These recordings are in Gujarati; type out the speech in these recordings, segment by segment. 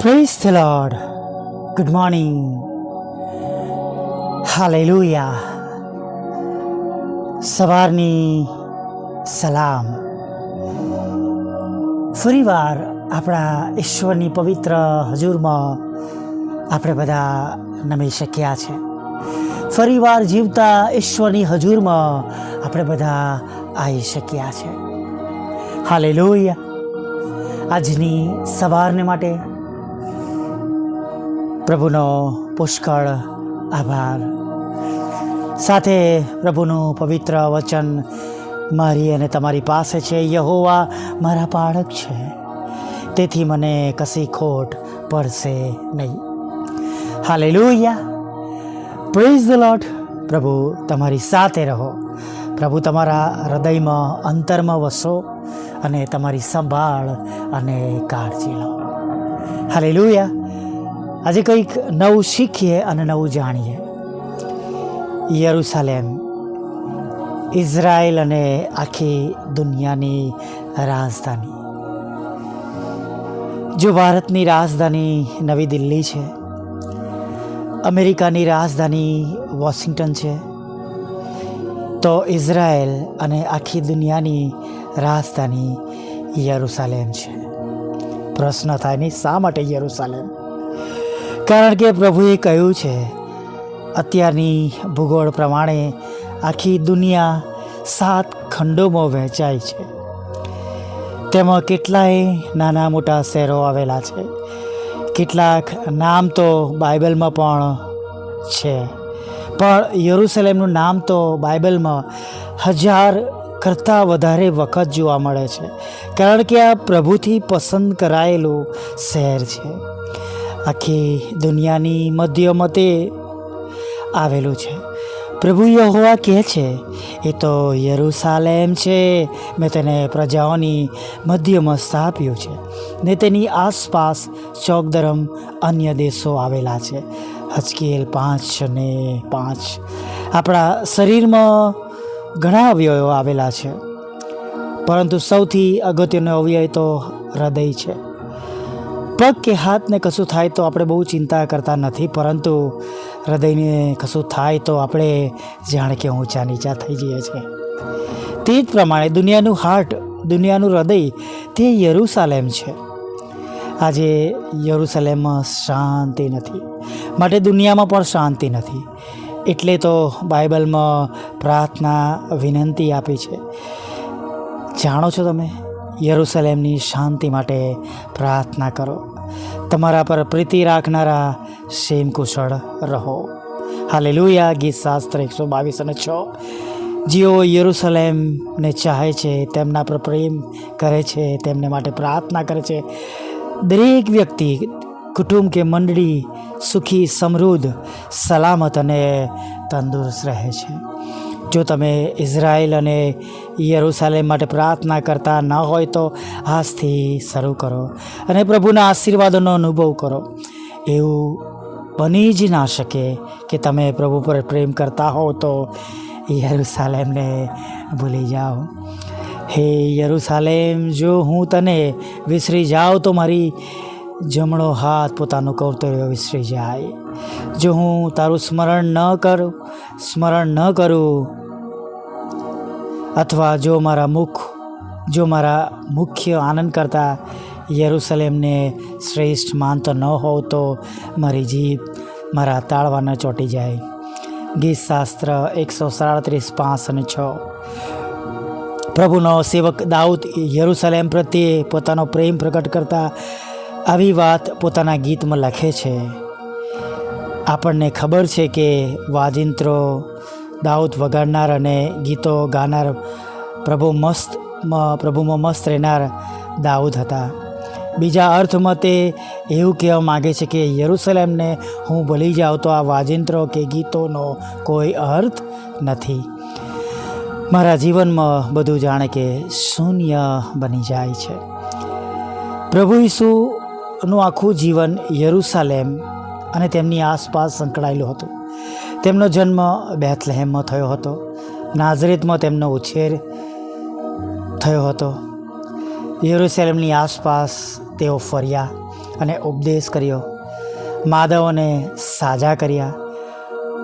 Praise the Lord. Good morning. Hallelujah. સવારની સલામ ફરીવાર આપણા ઈશ્વરની પવિત્ર હજુરમાં આપણે બધા નમી શક્યા છે ફરીવાર જીવતા ઈશ્વરની હજુરમાં આપણે બધા આવી શક્યા છે હાલે આજની સવારને માટે પ્રભુનો પુષ્કળ આભાર. સાથે પ્રભુનું પવિત્ર વચન મારી અને તમારી પાસે છે. યહોવા મારા પાળક છે. તેથી મને કશી ખોટ પડશે નહીં. હાલે પ્રેઝ ધ લોટ પ્રભુ તમારી સાથે રહો. પ્રભુ તમારા હૃદયમાં અંતરમાં વસો અને તમારી સંભાળ અને કાળજી લો. હાલે આજે કંઈક નવું શીખીએ અને નવું જાણીએ. યરુસાલેમ, ઇઝરાયલ અને આખી દુનિયાની રાજધાની. જો ભારતની રાજધાની નવી દિલ્હી છે, અમેરિકાની રાજધાની વોશિંગ્ટન છે, તો ઇઝરાયલ અને આખી દુનિયાની રાજધાની યરુસાલેમ છે. પ્રશ્ન થાય નહીં, શા માટે યરુસાલેમ? કારણ કે પ્રભુએ કહ્યું છે, અત્યારની ભૂગોળ પ્રમાણે આખી દુનિયા સાત ખંડોમાં વહેંચાય છે. તેમાં કેટલાય નાના મોટા શહેરો આવેલા છે. કેટલાક નામ તો બાઇબલમાં પણ છે, પણ યરુસલેમનું નામ તો બાઇબલમાં હજાર કરતાં વધારે વખત જોવા મળે છે, કારણ કે આ પ્રભુથી પસંદ કરાયેલું શહેર છે. આખી દુનિયાની મધ્યમાં તે આવેલું છે. પ્રભુ યહોવા કહે છે, એ તો યરુસાલેમ છે. મેં તેને પ્રજાઓની મધ્યમાં સ્થાપ્યું છે. ને તેની આસપાસ ચોકદરમ અન્ય દેશો આવેલા છે. હચકેલ પાંચ ને પાંચ. આપણા શરીરમાં ઘણા અવયવો આવેલા છે. પરંતુ સૌથી અગત્યનો અવયવ તો હૃદય છે. પગ કે હાથને કશું થાય તો આપણે બહુ ચિંતા કરતા નથી, પરંતુ હૃદયને કશું થાય તો આપણે જાણે કે ઊંચા નીચા થઈ જઈએ છીએ. તે જ પ્રમાણે દુનિયાનું હાર્ટ દુનિયાનું હૃદય તે યરુસાલેમ છે. આજે યરુસલેમમાં શાંતિ નથી, માટે દુનિયામાં પણ શાંતિ નથી. એટલે તો બાઇબલમાં પ્રાર્થના વિનંતી આપી છે. જાણો છો તમે? યરુસલેમની શાંતિ માટે પ્રાર્થના કરો. તમારા પર પ્રીતિ રાખનારા સેમ કુશળ રહો. હાલે લુયા ગીત શાસ્ત્ર એકસો બાવીસ અને છ. જેઓ યરુસલેમને ચાહે છે, તેમના પર પ્રેમ કરે છે, તેમને માટે પ્રાર્થના કરે છે. દરેક વ્યક્તિ, કુટુંબ કે મંડળી સુખી, સમૃદ્ધ, સલામત અને તંદુરસ્ત રહે છે. જો તમે ઇઝરાયલ અને યરુસાલેમ માટે પ્રાર્થના કરતા ન હોય તો આજથી શરૂ કરો અને પ્રભુના આશીર્વાદોનો અનુભવ કરો. એવું બની જ ના શકે કે તમે પ્રભુ પર પ્રેમ કરતા હો તો યરુસાલેમને ભૂલી જાઓ. હે યરુસાલેમ, જો હું તને વિસરી જાઉં તો મારી જમણો હાથ પોતાનું કૌતર્ય વિસરી જાય. જો હું તારું સ્મરણ ન કરું, સ્મરણ ન કરું અથવા જો મારા મુખ, જો મારા મુખ્ય આનંદ કરતાં યરુસલેમને શ્રેષ્ઠ માનતો ન હોવ તો મારી જીભ મારા તાળવાના ચોંટી જાય. ગીત શાસ્ત્ર એકસો સાડત્રીસ, પાંચ અને છ. પ્રભુનો સેવક દાઉદ યરુસલેમ પ્રત્યે પોતાનો પ્રેમ પ્રગટ કરતા આવી વાત પોતાના ગીતમાં લખે છે. આપણને ખબર છે કે વાજિંત્રો દાઉદ વગાડનાર અને ગીતો ગાનાર પ્રભુ મસ્ત પ્રભુમાં મસ્ત રહેનાર દાઉદ હતા. બીજા અર્થમાં તે એવું કહેવા માગે છે કે યરુસલેમને હું ભૂલી જાઉં તો આ વાજિંત્રો કે ગીતોનો કોઈ અર્થ નથી. મારા જીવનમાં બધું જાણે કે શૂન્ય બની જાય છે. પ્રભુ ઈસુનું આખું જીવન યરુસલેમ અને તેમની આસપાસ સંકળાયેલું હતું. તેમનો જન્મ બેથલેહેમમાં થયો હતો. નાઝરેતમાં તેમનો ઉછેર થયો હતો. યરુસલેમની આસપાસ તેઓ ફર્યા અને ઉપદેશ કર્યો. માદવોને સાજા કર્યા.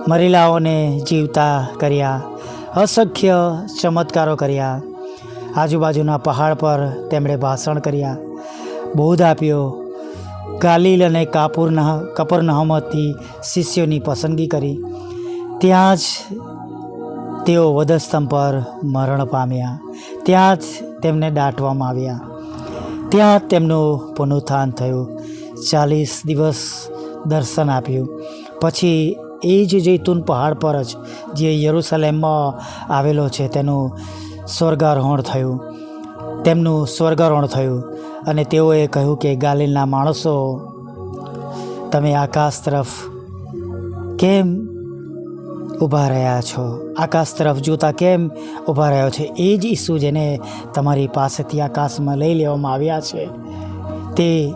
મરીલાઓને જીવતા કર્યા. અસંખ્ય ચમત્કારો કર્યા. આજુબાજુના પહાડ પર તેમણે ભાષણ કર્યા. બોધ આપ્યો, ગાલિલ અને કાપુરના કપરનહમતથી શિષ્યોની પસંદગી કરી. ત્યાં જ તેઓ વધસ્તંભ પર મરણ પામ્યા. ત્યાં જ તેમને દાટવામાં આવ્યા. ત્યાં તેમનું પુનરુત્થાન થયું. ચાલીસ દિવસ દર્શન આપ્યું. પછી એ જ જૈતુન પહાડ પર જ જે યરુસલેમમાં આવેલો છે તેનું સ્વર્ગારોહણ થયું. તેમનું સ્વર્ગારોહણ થયું અને તેઓએ કહ્યું કે, ગાલિલના માણસો, તમે આકાશ તરફ કેમ ઊભા રહ્યા છો? આકાશ તરફ જોતા કેમ ઊભા રહ્યો છે? એ જ ઈસુ જેને તમારી પાસેથી આકાશમાં લઈ લેવામાં આવ્યા છે. તે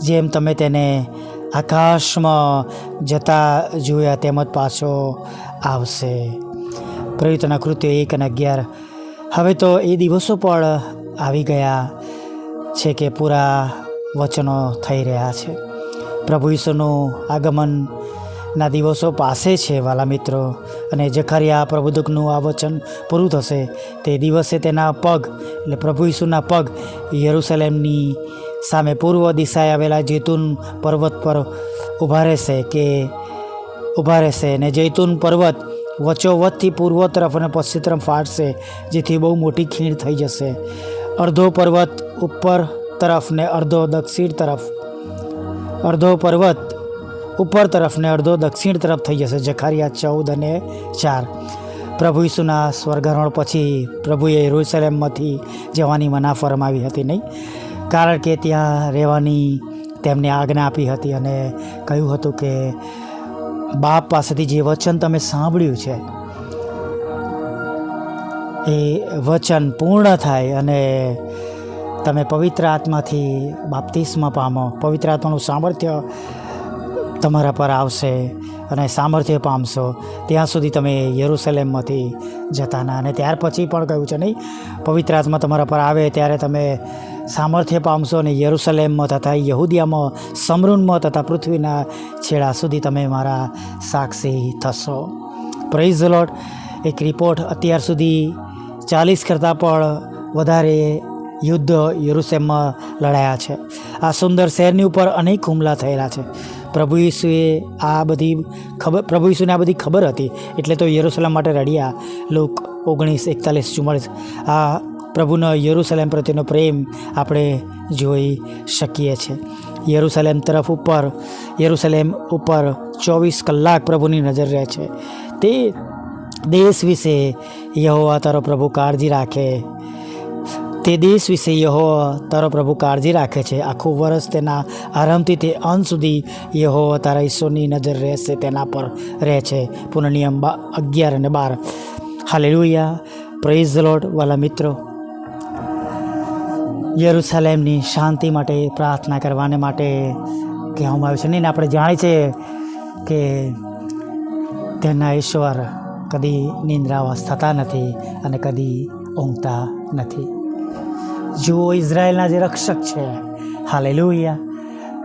જેમ તમે તેને આકાશમાં જતા જોયા, તેમ જ પાછો આવશે. પ્રયુતના કૃત્ય એક અને અગિયાર. હવે તો એ દિવસો પણ આવી ગયા છે કે પૂરા વચનો થઈ રહ્યા છે. પ્રભુ ઈસુનું આગમનના દિવસો પાસે છે, વાલા મિત્રો. અને જખરિયા પ્રબુદકનું આ વચન પૂરું થશે. તે દિવસે તેના પગ, એટલે પ્રભુ ઈસુના પગ, યરુસલેમની સામે પૂર્વ દિશાએ આવેલા જૈતુન પર્વત પર ઊભા રહેશે કે ઊભા રહેશે. ને જૈતુન પર્વત વચ્ચોવચ્ચથી પૂર્વ તરફ અને પશ્ચિમ તરફ ફાટશે, જેથી બહુ મોટી ખીણ થઈ જશે. અડધો પર્વત ઉપર તરફ ને અડધો દક્ષિણ તરફ. અડધો પર્વત ઉપર તરફ ને અડધો, દક્ષિણ તરફ થઈ જશે જખારિયા ચૌદ અને ચાર. પ્રભુ ઈસુના સ્વર્ગારોહણ પછી પ્રભુએ યરુસલેમમાંથી જવાની મના ફરમાવી હતી નહીં, કારણ કે ત્યાં રહેવાની તેમને આજ્ઞા આપી હતી અને કહ્યું હતું કે, બાપ પાસેથી જે વચન તમે સાંભળ્યું છે, એ વચન પૂર્ણ થાય અને તમે પવિત્ર આત્માથી બાપ્તિસ્મા પામો. પવિત્ર આત્માનું સામર્થ્ય તમારા પર આવશે અને સામર્થ્ય પામશો. ત્યાં સુધી તમે યરુસલેમમાંથી જતા ના. અને ત્યાર પછી પણ કહ્યું છે નહીં, પવિત્ર આત્મા તમારા પર આવે ત્યારે તમે સામર્થ્ય પામશો અને યરુસલેમમાં તથા યહૂદિયામાં સમૃનમાં તથા પૃથ્વીના છેડા સુધી તમે મારા સાક્ષી થશો. પ્રેઝ લોટ એક રિપોર્ટ અત્યાર સુધી ચાલીસ કરતાં પણ વધારે યુદ્ધ યરુસેમમાં લડાયા છે. આ સુંદર શહેરની ઉપર અનેક હુમલા થયેલા છે. પ્રભુ ઈસુએ આ બધી ખબર પ્રભુ ઈસુને આ બધી ખબર હતી. એટલે તો યરુસલેમ માટે રડ્યા. લોક ઓગણીસ, એકતાલીસ, ચુમ્માળીસ. આ પ્રભુનો યરુસલેમ પ્રત્યેનો પ્રેમ આપણે જોઈ શકીએ છીએ. યરુસલેમ તરફ ઉપર, યરુસલેમ ઉપર ચોવીસ કલાક પ્રભુની નજર રહે છે. તે દેશ વિશે યહોવા તારો પ્રભુ કાળજી રાખે. તે દેશ વિશે યહો તારો પ્રભુ કાળજી રાખે છે. આખું વર્ષ તેના આરંભથી તે અંત સુધી યહો તારા ઈશ્વરની નજર રહેશે, તેના પર રહે છે. પુનઃનિયમ બા અગિયાર અને બાર. હાલેલુયા. પ્રેઝ લોટ વાલા મિત્રો. યરુસલેમની શાંતિ માટે પ્રાર્થના કરવાને માટે કહેવામાં આવ્યું છે નહીં આપણે જાણીએ છીએ કે તેના ઈશ્વર કદી નિંદ્રાવાસ થતા નથી અને કદી ઊંઘતા નથી. જુઓ ઇઝરાયલના જે રક્ષક છે. હાલેલુયા.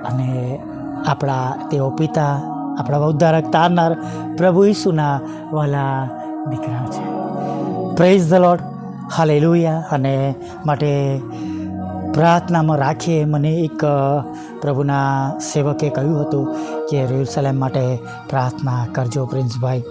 અને આપણા તેઓ પિતા, આપણા ઉદ્ધારક તારનાર પ્રભુ ઈસુના વાલા દીકરા છે. Praise the lord hallelujah. અને માટે પ્રાર્થનામાં રાખીએ. મને એક પ્રભુના સેવકે કહ્યું હતું કે યરુસલેમ માટે પ્રાર્થના કરજો પ્રિન્સભાઈ.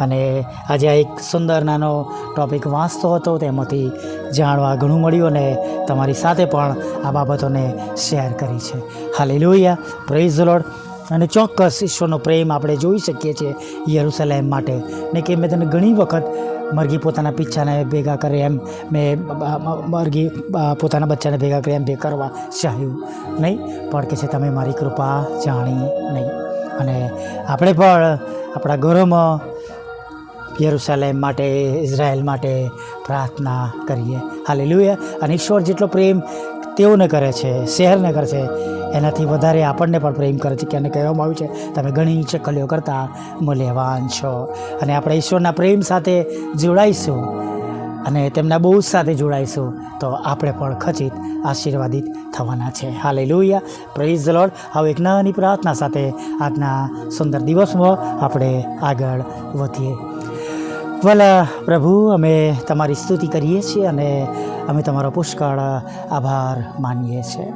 અને આજે આ એક સુંદર નાનો ટોપિક વાંચતો હતો, તેમાંથી જાણવા ઘણું મળ્યું અને તમારી સાથે પણ આ બાબતોને શેર કરી છે. હાલી લોહિયા પ્રેઝ લોડ અને ચોક્કસ ઈશ્વરનો પ્રેમ આપણે જોઈ શકીએ છીએ યરુસલેમ માટે. ને કે મેં તમને ઘણી વખત મરઘી પોતાના પીછાને ભેગા કરે એમ મેં મરઘી પોતાના બચ્ચાને ભેગા કરે એમ ભે કરવા ચાહ્યું નહીં. પણ કે છે, તમે મારી કૃપા જાણી નહીં. અને આપણે પણ આપણા ઘરોમાં યરુસલેમ માટે, ઇઝરાયલ માટે પ્રાર્થના કરીએ. હાલે અને ઈશ્વર જેટલો પ્રેમ તેઓને કરે છે, શહેરને કરે છે, એનાથી વધારે આપણને પણ પ્રેમ કરે છે. કે એને કહેવામાં આવ્યું છે? તમે ઘણી ચકલીઓ કરતાં મૂલ્યવાન છો. અને આપણે ઈશ્વરના પ્રેમ સાથે જોડાઈશું અને તેમના બહુ સાથે જોડાઈશું તો આપણે પણ ખચિત, આશીર્વાદિત થવાના છે. હાલે લોહિયા પ્રેઝ ધ લોર્ડ હવે એક નાની પ્રાર્થના સાથે આજના સુંદર દિવસમાં આપણે આગળ વધીએ. ભલા પ્રભુ, અમે તમારી સ્તુતિ કરીએ છીએ અને અમે તમારો પુષ્કળ આભાર માનીએ છીએ.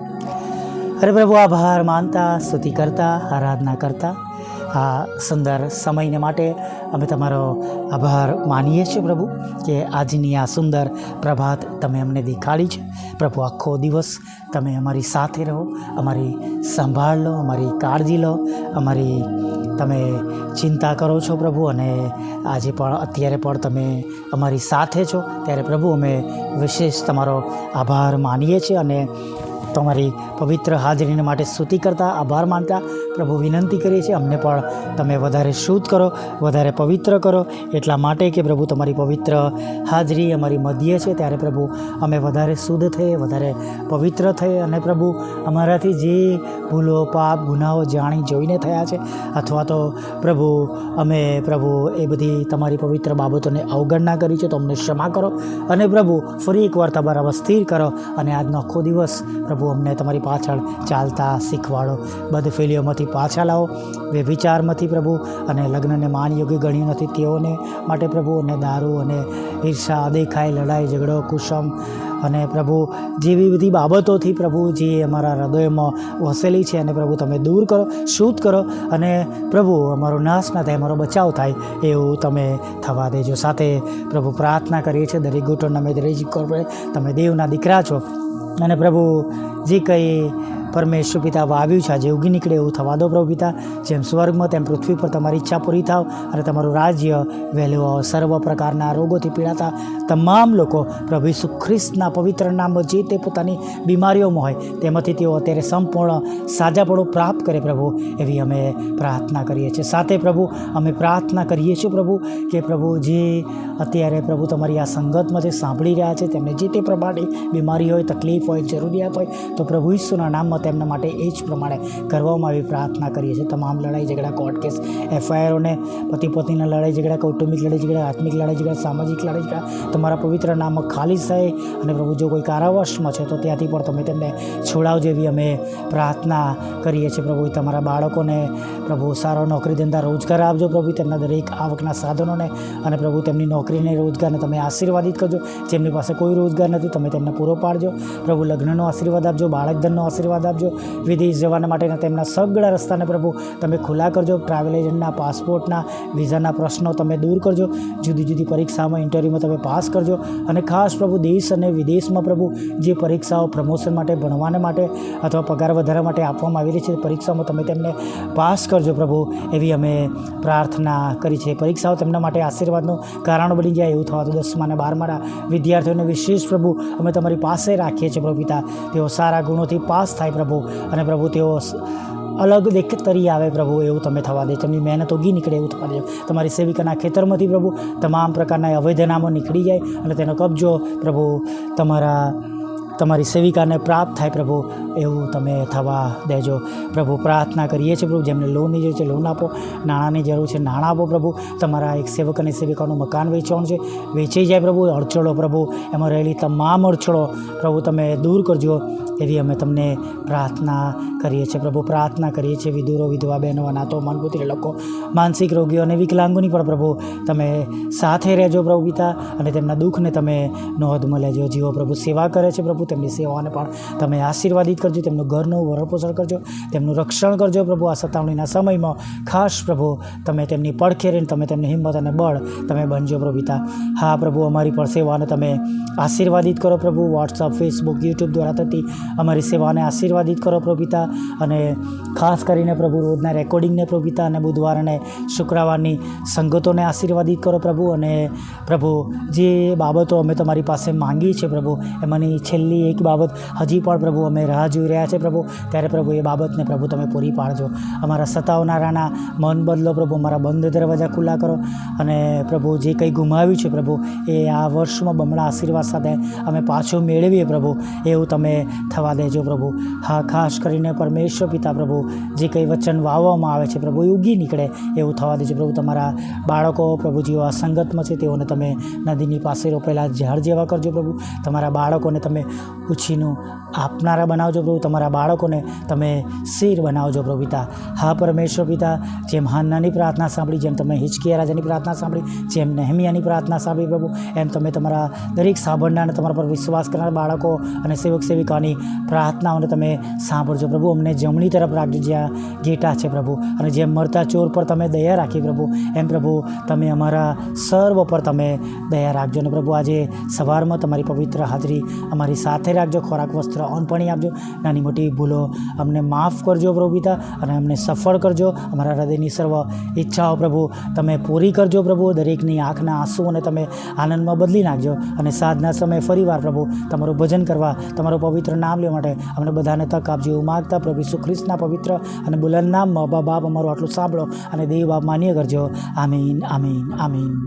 અરે પ્રભુ, આભાર માનતા, સ્તુતિ કરતા, આરાધના કરતા. આ સુંદર સમયને માટે અમે તમારો આભાર માનીએ છીએ પ્રભુ કે આજની આ સુંદર પ્રભાત તમે અમને દેખાડી છે. પ્રભુ, આખો દિવસ તમે અમારી સાથે રહો, અમારી સંભાળ લો, અમારી કાળજી લો, અમારી તમે ચિંતા કરો છો પ્રભુ અને આજે પણ અત્યારે પણ તમે અમારી સાથે છો. ત્યારે પ્રભુ, અમે વિશેષ તમારો આભાર માનીએ છીએ અને તમારી પવિત્ર હાજરીને માટે સ્તુતિ કરતા, આભાર માનતા પ્રભુ વિનંતી કરીએ છીએ, અમને પણ તમે વધારે શુદ્ધ કરો, વધારે પવિત્ર કરો. એટલા માટે કે પ્રભુ તમારી પવિત્ર હાજરી અમારી મધ્ય છે, ત્યારે પ્રભુ અમે વધારે શુદ્ધ થઈએ, વધારે પવિત્ર થઈએ. અને પ્રભુ અમારાથી જે ભૂલો, પાપ, ગુનાઓ જાણી જોઈને થયા છે, અથવા તો પ્રભુ અમે પ્રભુ એ બધી તમારી પવિત્ર બાબતોને અવગણના કરી છે, તો અમને ક્ષમા કરો. અને પ્રભુ ફરી એકવાર તમારામાં સ્થિર કરો, અને આજનો આખો દિવસ પ્રભુ અમને તમારી પાછળ ચાલતા શીખવાડો. બદફેલીઓમાંથી પાછા લાવો. વ્યભિચારમાંથી પ્રભુ અને લગ્નને માનયોગ્ય ગણ્યું નથી. તેઓને માટે પ્રભુ અને દારૂ અને ઈર્ષા અદેખાઈ લડાઈ, ઝઘડો, કુસમ અને પ્રભુ જેવી બધી બાબતોથી પ્રભુ જે અમારા હૃદયમાં વસેલી છે અને પ્રભુ તમે દૂર કરો, શુદ્ધ કરો અને પ્રભુ અમારો નાશ ના થાય, અમારો બચાવ થાય એવું તમે થવા દેજો. સાથે પ્રભુ પ્રાર્થના કરીએ છીએ, દરેક ઘૂંટણના મેં દરેક તમે દેવના દીકરા છો અને પ્રભુ જે કંઈ પરમેશ્વર પિતા વાવ્યું છે. આજે ઉગી નીકળે એવું થવા દો પ્રભુ પિતા. જેમ સ્વર્ગમાં તેમ પૃથ્વી પર તમારી ઈચ્છા પૂરી થાવ અને તમારું રાજ્ય વહેલું આવો. સર્વ પ્રકારના રોગોથી પીડાતા તમામ લોકો પ્રભુ ઈસુ ખ્રિસ્તના પવિત્ર નામમાં જે તે પોતાની બીમારીઓમાં હોય તેમાંથી તેઓ અત્યારે સંપૂર્ણ સાજાપણું પ્રાપ્ત કરે પ્રભુ એવી અમે પ્રાર્થના કરીએ છીએ. સાથે પ્રભુ અમે પ્રાર્થના કરીએ છીએ પ્રભુ કે પ્રભુ જે અત્યારે પ્રભુ તમારી આ સંગતમાં જે સાંભળી રહ્યા છે, તેમને જે તે પ્રમાણે બીમારી હોય, તકલીફ હોય, જરૂરિયાત હોય, તો પ્રભુ ઈસુના નામમાં તેમના માટે એ જ પ્રમાણે કરવામાં આવી પ્રાર્થના કરીએ છીએ. તમામ લડાઈ ઝઘડા કોર્ટ કેસ એફઆઈઆરોને પતિ પત્નીના લડાઈ ઝઘડા, કૌટુંબિક લડાઈ ઝઘડા, આત્મિક લડાઈ ઝઘડા, સામાજિક લડાઈ ઝઘડા, તમારા પવિત્ર નામ ખાલી થાય અને પ્રભુ જો કોઈ કારાવાસમાં છે તો ત્યાંથી પણ તમે તેમને છોડાવજો એવી અમે પ્રાર્થના કરીએ છીએ. પ્રભુ, તમારા બાળકોને પ્રભુ સારો નોકરી ધંધા રોજગાર આપજો પ્રભુ, તેમના દરેક આવકના સાધનોને અને પ્રભુ તેમની નોકરીને રોજગારને તમે આશીર્વાદિત કરજો. જેમની પાસે કોઈ રોજગાર નથી, તમે તેમને પૂરો પાડજો. પ્રભુ, લગ્નનો આશીર્વાદ આપજો, બાળકધનનો આશીર્વાદ આપજો વિદેશ જવાના માટેના તેમના સગળા રસ્તાને પ્રભુ, તમે ખુલ્લા કરજો. ટ્રાવેલ એજન્ટના પાસપોર્ટના વિઝાના પ્રશ્નો તમે દૂર કરજો. જુદી જુદી પરીક્ષામાં ઇન્ટરવ્યૂમાં તમે પાસ કરજો. અને ખાસ પ્રભુ, દેશ અને વિદેશમાં પ્રભુ, જે પરીક્ષાઓ પ્રમોશન માટે, ભણવાને માટે અથવા પગાર વધારા માટે આપવામાં આવી રહી છે, પરીક્ષામાં તમે તેમને પાસ કરજો પ્રભુ. એવી અમે પ્રાર્થના કરી છે. પરીક્ષાઓ તેમના માટે આશીર્વાદનું કારણ બની જાય એવું થવા તો દસમા અને બારમાના વિદ્યાર્થીઓને વિશેષ પ્રભુ, અમે તમારી પાસે રાખીએ છીએ પ્રભુ પિતા. તેઓ સારા ગુણોથી પાસ થાય પ્રભુ. અને પ્રભુ, તેઓ અલગ દેખ તરી આવે પ્રભુ, એવું તમે થવા દે. તેમની મહેનત ઉગી નીકળે એવું થવા દે. તમારી સેવિકાના ખેતરમાંથી પ્રભુ, તમામ પ્રકારના અવૈધનામો નીકળી જાય અને તેનો કબજો પ્રભુ તમારા તમારી સેવિકાને પ્રાપ્ત થાય પ્રભુ, એવું તમે થવા દેજો. પ્રભુ, પ્રાર્થના કરીએ છીએ પ્રભુ, જેમને લોનની જરૂર છે, લોન આપો. નાણાંની જરૂર છે, નાણાં આપો પ્રભુ. તમારા એક સેવક અને સેવિકાનું મકાન વેચવાનું છે. વેચાઈ જાય પ્રભુ, અડચણો પ્રભુ. એમાં રહેલી તમામ અડચણો પ્રભુ તમે દૂર કરજો એવી અમે તમને પ્રાર્થના કરીએ છીએ પ્રભુ. પ્રાર્થના કરીએ છીએ વિધુરો, વિધવા, બહેનો, અનાથો મનપુત્રી લોકો, માનસિક રોગીઓ અને વિકલાંગોની પણ પ્રભુ તમે સાથે રહેજો પ્રભુ પિતા, અને તેમના દુઃખને તમે નોંધમાં લેજો. જીવો પ્રભુ સેવા કરે છે પ્રભુ તેમની સેવાઓને પણ તમે આશીર્વાદિત કરજો, તેમનું ઘરનું વરપોષણ કરજો, તેમનું રક્ષણ કરજો પ્રભુ. આ સતાવણીના સમયમાં ખાસ પ્રભુ, તમે તેમની પડખે રહીને તમે તેમની હિંમત અને બળ તમે બનજો પ્રભુ હા પ્રભુ, અમારી પણ સેવાને તમે આશીર્વાદિત કરો પ્રભુ. વોટ્સઅપ ફેસબુક યુટ્યુબ દ્વારા થતી અમારી સેવાને આશીર્વાદિત કરો પ્રભુ અને ખાસ કરીને પ્રભુ, રોજના રેકોર્ડિંગને પ્રભુ અને બુધવાર અને શુક્રવારની સંગતોને આશીર્વાદિત કરો પ્રભુ. અને પ્રભુ, જે બાબતો અમે તમારી પાસે માંગી છે પ્રભુ, એમાંની છેલ્લી એક બાબત હજી પણ પ્રભુ અમે રાહ જોઈ રહ્યા છે પ્રભુ ત્યારે પ્રભુ એ બાબતને પ્રભુ તમે પૂરી પાડજો અમારા સતાવનારાના મન બદલો પ્રભુ, અમારા બંધ દરવાજા ખુલ્લા કરો અને પ્રભુ જે કંઈ ગુમાવ્યું છે પ્રભુ, એ આ વર્ષમાં બમણા આશીર્વાદ સાથે અમે પાછું મેળવીએ પ્રભુ, એવું તમે થવા દેજો પ્રભુ. હા, ખાસ કરીને પરમેશ્વર પિતા પ્રભુ, જે કંઈ વચન વાવવામાં આવે છે પ્રભુ, એ ઉગી નીકળે, એવું થવા દેજો પ્રભુ. તમારા બાળકો પ્રભુ આ સંગતમાં છે, તેઓને તમે નદીની પાસે રોપેલા ઝાડ જેવા કરજો પ્રભુ. તમારા બાળકોને તમે ઉછીનું આપનારા બનાવજો પ્રભુ, તમારા બાળકોને તમે શીર બનાવજો પ્રભુ પિતા. હા, પરમેશ્વર પિતા, જેમ હાન્નાની પ્રાર્થના સાંભળી, જેમ તમે હિચકિયા રાજાની પ્રાર્થના સાંભળી, જેમ નહેમિયાની પ્રાર્થના સાંભળી પ્રભુ, એમ તમે તમારા દરેક સાંભળનાર અને તમારા પર વિશ્વાસ કરનાર બાળકો અને સેવક સેવિકાની પ્રાર્થનાઓને તમે સાંભળજો પ્રભુ. અમને જમણી તરફ રાખજો જ્યાં ગેટા છે પ્રભુ, અને જેમ મરતા ચોર પર તમે દયા રાખી પ્રભુ, એમ પ્રભુ તમે અમારા સર્વ પર તમે દયા રાખજો. અને પ્રભુ, આજે સવારમાં તમારી પવિત્ર હાજરી અમારી સાથે રાખજો, ખોરાક, વસ્ત્ર અન્ન પાણી આપજો. નાની મોટી ભૂલો અમને માફ કરજો પ્રભુ પિતા અને અમને સફળ કરજો. અમારા હૃદયની સર્વ ઈચ્છાઓ પ્રભુ તમે પૂરી કરજો પ્રભુ. દરેકની આંખના આંસુઓને તમે આનંદમાં બદલી નાખજો. અને સાંજના સમયે ફરીવાર પ્રભુ તમારું ભજન કરવા, તમારું પવિત્ર નામ લેવા માટે અમને બધાને તક આપજો. એવું માગતા પ્રભુ ઈસુ ખ્રિસ્તના પવિત્ર અને બુલંદ નામમાં બાપ અમારું આટલું સાંભળો અને દેવ બાપ માન્ય કરજો. આમીન આમીન આમીન.